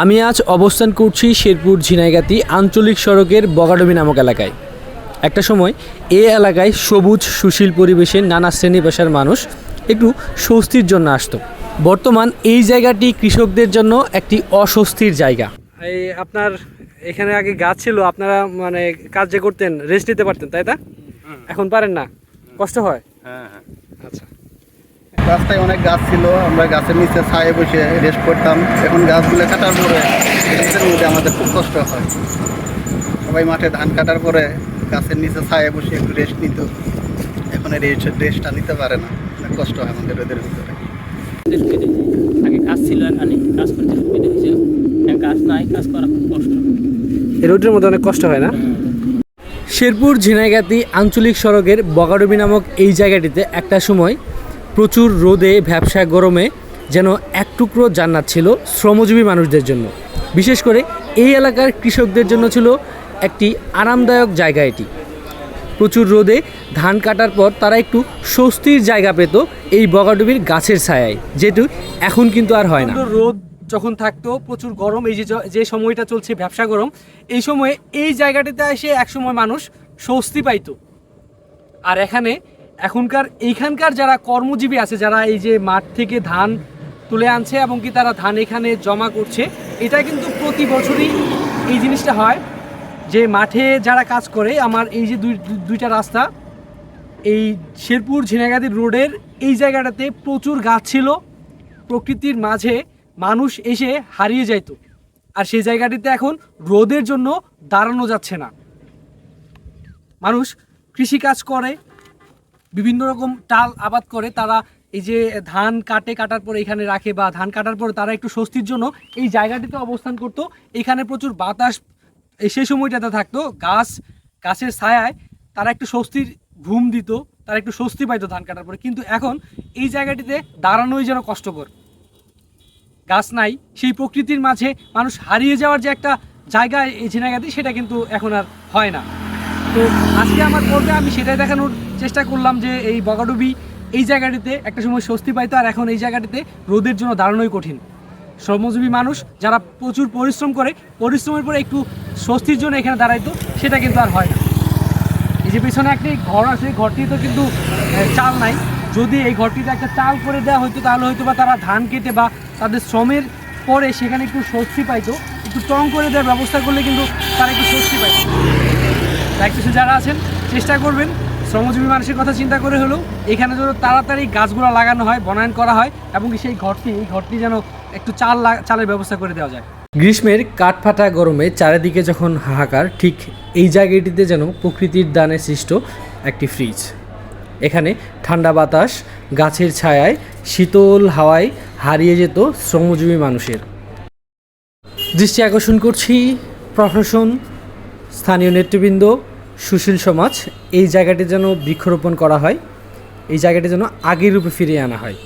আমি আজ অবস্থান করছি শেরপুর ঝিনাইগাতি আঞ্চলিক সড়কের বগাডবি নামক এলাকায়। একটা সময় এ এলাকায় সবুজ সুশীল পরিবেশে নানা শ্রেণি পেশার মানুষ একটু স্বস্তির জন্য আসতো। বর্তমান এই জায়গাটি কৃষকদের জন্য একটি অস্বস্তির জায়গা। এই আপনার এখানে আগে গাছ ছিল আপনারা মানে কাজ যে করতেন রেস্ট নিতে পারতেন তাই তা এখন পারেন না? কষ্ট হয়? হ্যাঁ হ্যাঁ। আচ্ছা। রাস্তায় অনেক গাছ ছিল আমরা গাছের নিচে ছায়ে বসে রেস্ট করতাম। এখন গাছগুলো কাটার পরে রেস্টের মধ্যে আমাদের খুব কষ্ট হয়। সবাই মাঠে ধান কাটার পরে গাছের নিচে ছায়ে বসে একটু রেস্ট নিত। এখন রেস্ট রেস্টটা নিতে পারে না। অনেক কষ্ট হয় আমাদের ওদের ভিতরে। আগে কাজ ছিল এখানে কাজ করতে সুবিধা হয়েছিল কাজ নাই কাজ করা খুব কষ্ট। মধ্যে অনেক কষ্ট হয় না? শেরপুর ঝিনাইগাতি আঞ্চলিক সড়কের বগাডবি নামক এই জায়গাটিতে একটা সময় প্রচুর রোদে, ভ্যাবসা গরমে যেন এক টুকরো জান্নাত ছিল শ্রমজীবী মানুষদের জন্য। বিশেষ করে এই এলাকার কৃষকদের জন্য ছিল একটি আরামদায়ক জায়গা এটি। প্রচুর রোদে ধান কাটার পর তারা একটু স্বস্তির জায়গা পেত এই বগাডুবির গাছের ছায়ায় যেটু এখন কিন্তু আর হয় না। রোদ যখন থাকতো, প্রচুর গরম, এই যে যে সময়টা চলছে ব্যবসা গরম, এই সময়ে এই জায়গাটিতে এসে একসময় মানুষ স্বস্তি পাইতো। আর এখানে এখনকার, এইখানকার যারা কর্মজীবী আছে, যারা এই যে মাঠ থেকে ধান তুলে আনছে এবং কি তারা ধান এখানে জমা করছে, এটা কিন্তু প্রতি বছরই এই জিনিসটা হয় যে মাঠে যারা কাজ করে, আমার এই যে দুই, দুই- দুইটা রাস্তা, এই শেরপুর ঝিনাগাদি রোডের এই জায়গাটাতে প্রচুর গাছ ছিল, প্রকৃতির মাঝে মানুষ এসে হারিয়ে যাইত। আর সেই জায়গাটিতে এখন রোদের জন্য দাঁড়ানো যাচ্ছে না। মানুষ কৃষিকাজ করে বিভিন্ন রকম টাল আবাদ করে তারা এই যে ধান কাটে, কাটার পরে এখানে রাখে বা ধান কাটার পরে তারা একটু স্বস্তির জন্য এই জায়গাটিতে অবস্থান করত। এখানে প্রচুর বাতাস সেই সময়টাতে থাকতো, গাছ, গাছের ছায়ায় তারা একটু স্বস্তির ঘুম দিত, তারা একটু স্বস্তি পাইতো ধান কাটার পরে। কিন্তু এখন এই জায়গাটিতে দাঁড়ানোই যেন কষ্টকর। গাছ নাই, সেই প্রকৃতির মাঝে মানুষ হারিয়ে যাওয়ার যে একটা জায়গা এই ঝিনাগাতি সেটা কিন্তু এখন আর হয় না। তো আজকে আমার পর্বে আমি সেটাই দেখানোর চেষ্টা করলাম যে এই বগাডুবি এই জায়গাটিতে একটা সময় স্বস্তি পাইতো আর এখন এই জায়গাটিতে রোদের জন্য দাঁড়ানোই কঠিন। শ্রমজীবী মানুষ যারা প্রচুর পরিশ্রম করে, পরিশ্রমের পরে একটু স্বস্তির জন্য এখানে দাঁড়াইতো, সেটা কিন্তু আর হয় না। এই যে পেছনে একটি ঘর আছে ঘরটি তো কিন্তু চাল নাই। যদি এই ঘরটিতে একটা চাল করে দেওয়া হতো তাহলে হয়তো বা তারা ধান কেটে বা তাদের শ্রমের পরে সেখানে একটু স্বস্তি পাইতো। একটু টং করে দেওয়ার ব্যবস্থা করলে কিন্তু তারা একটু স্বস্তি পাইতো। কিছু যারা আছেন, চেষ্টা করবেন। শ্রমজীবী মানুষের কথা চিন্তা করে হলেও এখানে যেন তাড়াতাড়ি গাছগুলো লাগানো হয়, বনায়ন করা হয় এবং সেই ঘরটি, এই ঘরটি যেন একটু চাল চালের ব্যবস্থা করে দেওয়া যায়। গ্রীষ্মের কাঠফাটা গরমে চারিদিকে যখন হাহাকার, ঠিক এই জায়গাটিতে যেন প্রকৃতির দানে সৃষ্ট একটি ফ্রিজ। এখানে ঠান্ডা বাতাস, গাছের ছায়ায়, শীতল হাওয়ায় হারিয়ে যেত শ্রমজীবী মানুষের। দৃষ্টি আকর্ষণ করছি প্রশাসন স্থানীয় নেতৃবৃন্দ সুশীল সমাজ, এই জায়গাটি যেন বৃক্ষরোপণ করা হয়, এই জায়গাটি যেন আগের রূপে ফিরিয়ে আনা হয়।